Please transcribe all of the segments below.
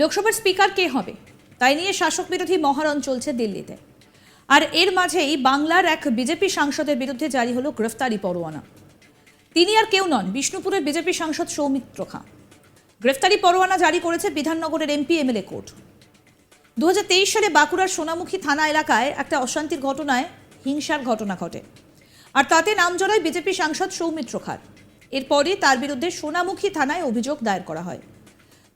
লোকসভার স্পিকার কে হবে? তাই নিয়ে শাসক বিরোধী মহারণ চলছে দিল্লিতে। আর এর মাঝেই বাংলার এক বিজেপি সাংসদের বিরুদ্ধে জারি হলো গ্রেফতারি পরোয়ানা। তিনি আর কেউ নন, বিষ্ণুপুরের বিজেপি সাংসদ সৌমিত্র খাঁ। গ্রেফতারি পরোয়ানা জারি করেছে বিধাননগরের এমপি এমএলএ কোর্ট। দু হাজার তেইশ সালে বাঁকুড়ার সোনামুখী থানা এলাকায় একটা অশান্তির ঘটনায় হিংসার ঘটনা ঘটে। আর তাতে নাম জড়ায় বিজেপি সাংসদ সৌমিত্র খার। এরপরই তার বিরুদ্ধে সোনামুখী থানায় অভিযোগ দায়ের করা হয়।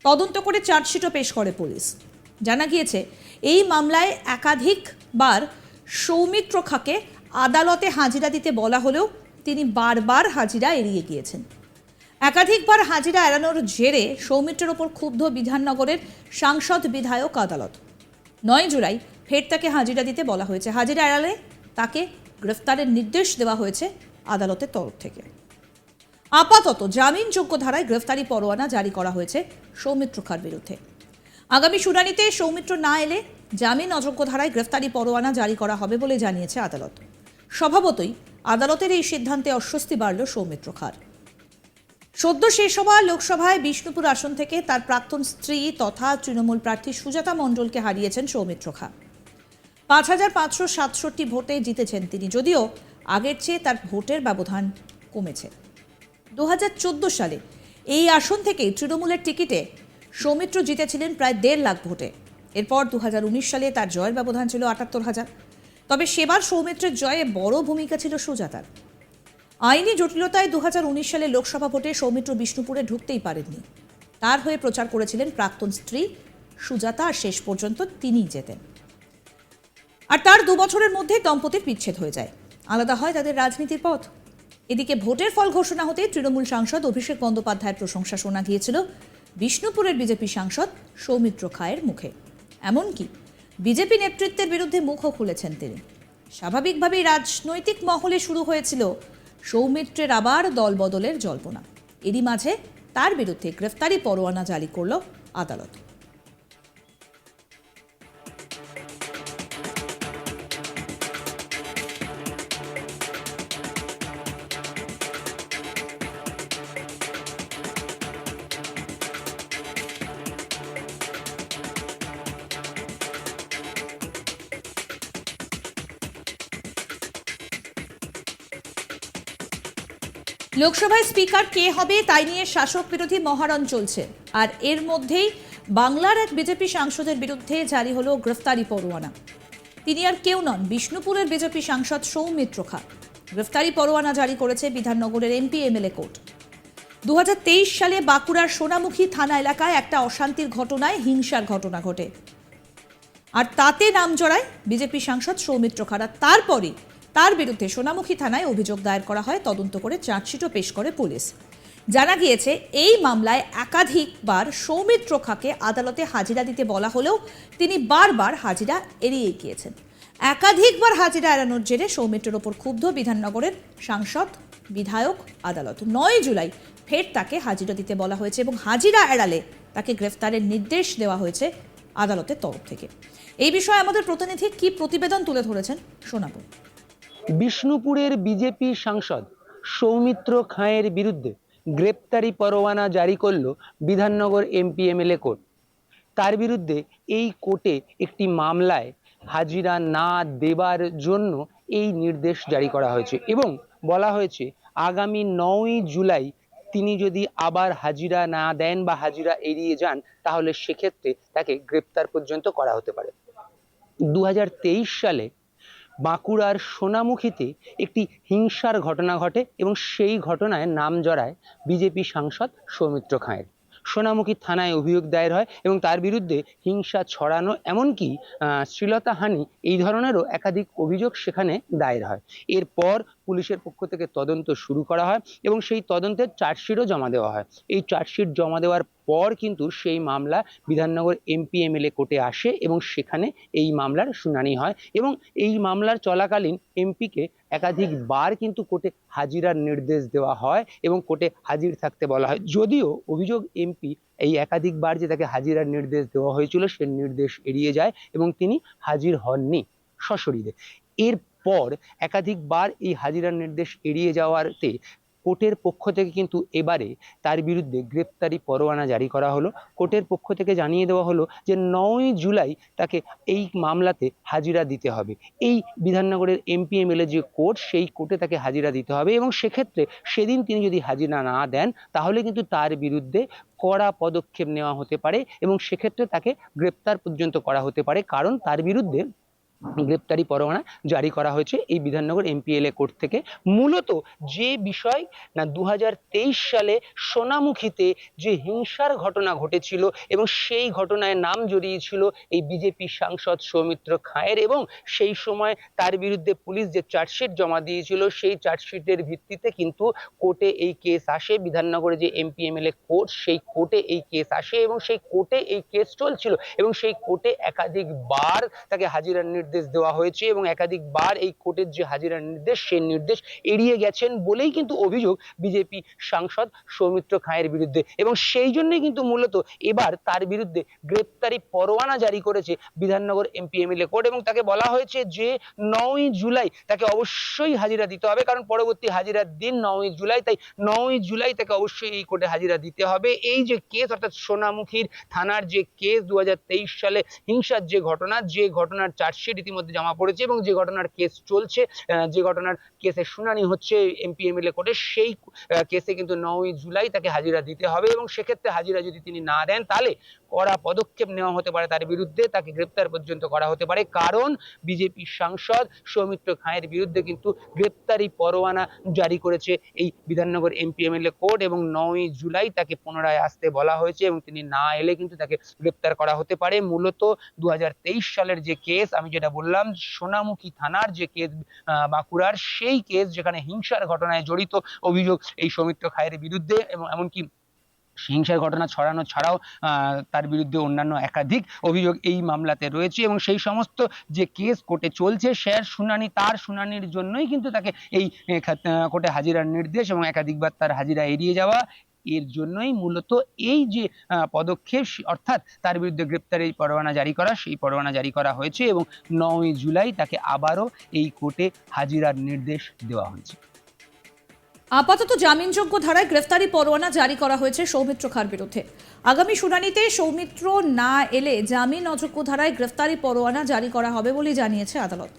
তদন্ত করে চার্জশিটও পেশ করে পুলিশ। জানা গিয়েছে, এই মামলায় একাধিকবার সৌমিত্র খাকে আদালতে হাজিরা দিতে বলা হলেও তিনি বারবার হাজিরা এড়িয়ে গিয়েছেন। একাধিকবার হাজিরা এড়ানোর জেরে সৌমিত্রের ওপর ক্ষুব্ধ বিধাননগরের সাংসদ বিধায়ক আদালত। নয় জুলাই ফের তাকে হাজিরা দিতে বলা হয়েছে। হাজিরা এড়ালে তাকে গ্রেফতারের নির্দেশ দেওয়া হয়েছে আদালতের তরফ থেকে। আপাতত জামিনযোগ্য ধারায় গ্রেফতারি পরোয়ানা জারি করা হয়েছে সৌমিত্র খার বিরুদ্ধে। আগামী শুনানিতে সৌমিত্র না এলে জামিন অযোগ্য ধারায় গ্রেফতারি পরোয়ানা জারি করা হবে বলে জানিয়েছে আদালত। স্বভাবতই আদালতের এই সিদ্ধান্তে অস্বস্তি বাড়ল সৌমিত্র খার। সদ্য শেষ হওয়া লোকসভায় বিষ্ণুপুর আসন থেকে তার প্রাক্তন স্ত্রী তথা তৃণমূল প্রার্থী সুজাতা মণ্ডলকে হারিয়েছেন সৌমিত্র খা। পাঁচ হাজার পাঁচশো সাতষট্টি ভোটে জিতেছেন তিনি, যদিও আগের চেয়ে তার ভোটের ব্যবধান কমেছে। দু হাজার চোদ্দ সালে এই আসন থেকেই তৃণমূলের টিকিটে সৌমিত্র জিতেছিলেন প্রায় দেড় লাখ ভোটে। এরপর দু হাজার উনিশ সালে তার জয়ের ব্যবধান ছিল আটাত্তর হাজার। তবে সেবার সৌমিত্রের জয়ে বড় ভূমিকা ছিল সুজাতার আইনি জটিলতায় দু হাজার উনিশ সালে লোকসভা ভোটে সৌমিত্র বিষ্ণুপুরে ঢুকতেই পারেননি। তার হয়ে প্রচার করেছিলেন প্রাক্তন স্ত্রী সুজাতা আর শেষ পর্যন্ত তিনিই যেতেন আর তার দু বছরের মধ্যে দম্পতির বিচ্ছেদ হয়ে যায়। আলাদা হয় তাদের রাজনীতির পথ। এদিকে ভোটের ফল ঘোষণা হতে তৃণমূল সাংসদ অভিষেক বন্দ্যোপাধ্যায়ের প্রশংসা শোনা গিয়েছিল। বিষ্ণুপুরের বিজেপি সাংসদ সৌমিত্র খায়ের মুখে। এমনকি বিজেপি নেতৃত্বের বিরুদ্ধে মুখও খুলেছেন তিনি। স্বাভাবিকভাবেই রাজনৈতিক মহলে শুরু হয়েছিল সৌমিত্রের আবার দলবদলের জল্পনা। এরই মাঝে তার বিরুদ্ধে গ্রেফতারি পরোয়ানা জারি করল আদালত। লোকসভায় স্পিকার কে হবে তাই নিয়ে শাসক বিরোধী মহারণ চলছে। আর এর মধ্যেই বাংলার এক বিজেপি সাংসদের বিরুদ্ধে জারি হলো গ্রেফতারি পরোয়ানা। তিনি আর কেউ নন, বিষ্ণুপুরের বিজেপি সাংসদ সৌমিত্র খা। গ্রেফতারি পরোয়ানা জারি করেছে বিধাননগরের এমপি এমএলএ কোর্ট। দু হাজার তেইশ সালে বাঁকুড়ার সোনামুখী থানা এলাকায় একটা অশান্তির ঘটনায় হিংসার ঘটনা ঘটে। আর তাতে নাম জড়ায় বিজেপি সাংসদ সৌমিত্র খাড়া তারপরই তার বিরুদ্ধে সোনামুখী থানায় অভিযোগ দায়ের করা হয়, তদন্ত করে চার্জশিটও পেশ করে পুলিশ। জানা গিয়েছে, এই মামলায় একাধিকবার সৌমিত্র খাকে আদালতে হাজিরা দিতে বলা হলেও তিনি বারবার হাজিরা এড়িয়ে গিয়েছেন। একাধিকবার হাজিরা এড়ানোর জেরে সৌমিত্রের ওপর ক্ষুব্ধ বিধাননগরের সাংসদ, বিধায়ক, আদালত। নয় জুলাই ফের তাকে হাজিরা দিতে বলা হয়েছে এবং হাজিরা এড়ালে তাকে গ্রেফতারের নির্দেশ দেওয়া হয়েছে আদালতের তরফ থেকে। এই বিষয়ে আমাদের প্রতিনিধি কি প্রতিবেদন তুলে ধরেছেন শোনাবো। বিষ্ণুপুরের বিজেপি সাংসদ সৌমিত্র খাঁয়ের বিরুদ্ধে গ্রেপ্তারি পরোয়ানা জারি করল বিধাননগর এমপি এমএলএ কোর্ট। তার বিরুদ্ধে এই কোর্টে একটি মামলায় হাজিরা না দেবার জন্য এই নির্দেশ জারি করা হয়েছে এবং বলা হয়েছে, আগামী নয় জুলাই তিনি যদি আবার হাজিরা না দেন বা হাজিরা এড়িয়ে যান, তাহলে সেক্ষেত্রে তাকে গ্রেপ্তার পর্যন্ত করা হতে পারে। দু হাজার তেইশ সালে বাঁকুড়ার সোনামুখীতে একটি হিংসার ঘটনা ঘটে এবং সেই ঘটনায় নাম জড়ায় বিজেপি সাংসদ সৌমিত্র খাঁয়ের। সোনামুখী থানায় অভিযোগ দায়ের হয় এবং তার বিরুদ্ধে হিংসা ছড়ানো এমনকি শ্লীলতাহানি এই ধরনেরও একাধিক অভিযোগ সেখানে দায়ের হয়। এরপর পুলিশের পক্ষ থেকে তদন্ত শুরু করা হয় এবং সেই তদন্তের চার্জশিটও জমা দেওয়া হয়। এই চার্জশিট জমা দেওয়ার পর কিন্তু সেই মামলা বিধাননগর এমপি, এমএলএ কোর্টে আসে এবং সেখানে এই মামলার শুনানি হয় এবং এই মামলার চলাকালীন এমপিকে একাধিকবার কিন্তু কোর্টে হাজিরার নির্দেশ দেওয়া হয় এবং কোর্টে হাজির থাকতে বলা হয়। যদিও অভিযোগ এমপি এই একাধিকবার যে তাকে হাজিরার নির্দেশ দেওয়া হয়েছিল, সে নির্দেশ এড়িয়ে যায় এবং তিনি হাজির হননি সশরীরে। এরপর একাধিকবার এই হাজিরার নির্দেশ এড়িয়ে যাওয়াতে কোর্টের পক্ষ থেকে কিন্তু এবারে তার বিরুদ্ধে গ্রেপ্তারি পরোয়ানা জারি করা হলো। কোর্টের পক্ষ থেকে জানিয়ে দেওয়া হলো যে, নয় জুলাই তাকে এই মামলাতে হাজিরা দিতে হবে। এই বিধাননগরের এমপি, এমএলএ যে কোর্ট, সেই কোর্টে তাকে হাজিরা দিতে হবে এবং সেক্ষেত্রে সেদিন তিনি যদি হাজিরা না দেন, তাহলে কিন্তু তার বিরুদ্ধে কড়া পদক্ষেপ নেওয়া হতে পারে এবং সেক্ষেত্রে তাকে গ্রেপ্তার পর্যন্ত করা হতে পারে। কারণ তার বিরুদ্ধে গ্রেপ্তারি পরোয়ানা জারি করা হয়েছে এই বিধাননগর এমপিএলএ কোর্ট থেকে। মূলত যে বিষয় না দু হাজার তেইশ সালে সোনামুখীতে যে হিংসার ঘটনা ঘটেছিল এবং সেই ঘটনায় নাম জড়িয়েছিল এই বিজেপি সাংসদ সৌমিত্র খায়ের এবং সেই সময় তার বিরুদ্ধে পুলিশ যে চার্জশিট জমা দিয়েছিল সেই চার্জশিটের ভিত্তিতে কিন্তু কোর্টে এই কেস আসে। বিধাননগরে যে এমপি এমএলএ কোর্ট, সেই কোর্টে এই কেস আসে এবং সেই কোর্টে এই কেস চলছিল এবং সেই কোর্টে একাধিকবার তাকে হাজিরার নির্দেশ দেওয়া হয়েছে এবং একাধিকবার এই কোর্টের যে হাজিরার নির্দেশ, সেই নির্দেশ এড়িয়ে গেছেন বলেই কিন্তু অভিযোগ বিজেপি সাংসদ সৌমিত্র খাঁয়ের বিরুদ্ধে। এবং সেই জন্যই কিন্তু মূলত এবার তার বিরুদ্ধে গ্রেপ্তারি পরোয়ানা জারি করেছে বিধাননগর এমপি এমএলএ কোর্ট এবং তাকে বলা হয়েছে যে নয় জুলাই তাকে অবশ্যই হাজিরা দিতে হবে কারণ পরবর্তী হাজিরার দিন নয় জুলাই, তাই নয় জুলাই তাকে অবশ্যই এই কোর্টে হাজিরা দিতে হবে। এই যে কেস, অর্থাৎ সোনামুখীর থানার যে কেস দু হাজার তেইশ সালে হিংসার যে ঘটনা, যে ঘটনার চার্জশিট ইতিমধ্যে জমা পড়েছে এবং যে ঘটনার কেস চলছে যে ঘটনার কেসের শুনানি হচ্ছে এমপি এমএলএ কোর্টে, সেই কেসে কিন্তু নয় জুলাই তাকে হাজিরা দিতে হবে এবং সেক্ষেত্রে হাজিরা যদি তিনি না দেন, তাহলে কড়া পদক্ষেপ নেওয়া হতে পারে তার বিরুদ্ধে, তাকে গ্রেপ্তার পর্যন্ত করা হতে পারে। কারণ বিজেপি সাংসদ সৌমিত্র খাঁয়ের বিরুদ্ধে কিন্তু গ্রেপ্তারি পরোয়ানা জারি করেছে এই বিধাননগর এমপি এমএলএ কোর্ট এবং নয় জুলাই তাকে পুনরায় আসতে বলা হয়েছে এবং তিনি না এলে কিন্তু তাকে গ্রেপ্তার করা হতে পারে। মূলত দু হাজার তেইশ সালের যে কেস, আমি যেটা বললাম, সোনামুখী থানার যে কেস বাঁকুড়ার সেই কেস যেখানে হিংসার ঘটনায় জড়িত অভিযোগ এই সৌমিত্র খায়ের বিরুদ্ধে এবং এমনকি হিংসার ঘটনা ছড়ানো ছাড়াও তার বিরুদ্ধে অন্যান্য একাধিক অভিযোগ এই মামলাতে রয়েছে এবং সেই সমস্ত যে কেস কোর্টে চলছে সের শুনানি তার শুনানির জন্যই কিন্তু তাকে এই কোর্টে হাজিরার নির্দেশ এবং একাধিকবার তার হাজিরা এড়িয়ে যাওয়া এর জন্যই মূলত এই যে পদক্ষেপ অর্থাৎ তার বিরুদ্ধে গ্রেপ্তারি পরোয়ানা জারি করা, সেই পরোয়ানা জারি করা হয়েছে এবং নয় জুলাই তাকে আবারও এই কোর্টে হাজিরার নির্দেশ দেওয়া হয়েছে। আপাতত জামিনযোগ্য ধারায় গ্রেফতারি পরোয়ানা জারি করা হয়েছে সৌমিত্র খার বিরুদ্ধে। আগামী শুনানিতে সৌমিত্র না এলে জামিন অযোগ্য ধারায় গ্রেফতারি পরোয়ানা জারি করা হবে বলে জানিয়েছে আদালত।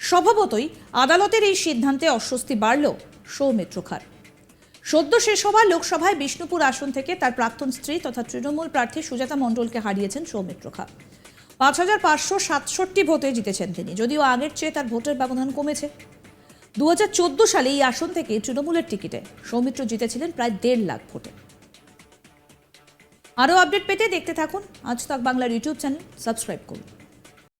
স্বভাবতই আদালতের এই সিদ্ধান্তে অস্বস্তি বাড়ল সৌমিত্র খার। সদ্য শেষ হওয়া লোকসভায় বিষ্ণুপুর আসন থেকে তার প্রাক্তন স্ত্রী তথা তৃণমূল প্রার্থী সুজাতা মণ্ডলকে হারিয়েছেন সৌমিত্র খা পাঁচ হাজার পাঁচশো সাতষট্টি ভোটে জিতেছেন তিনি, যদিও আগের চেয়ে তার ভোটের ব্যবধান কমেছে। দু হাজার চোদ্দ সালে এই আসন থেকে তৃণমূলের টিকিটে সৌমিত্র জিতেছিলেন প্রায় দেড় লাখ ভোটে। আরও আপডেট পেতে দেখতে থাকুন আজ তাক বাংলার ইউটিউব চ্যানেল, সাবস্ক্রাইব করুন।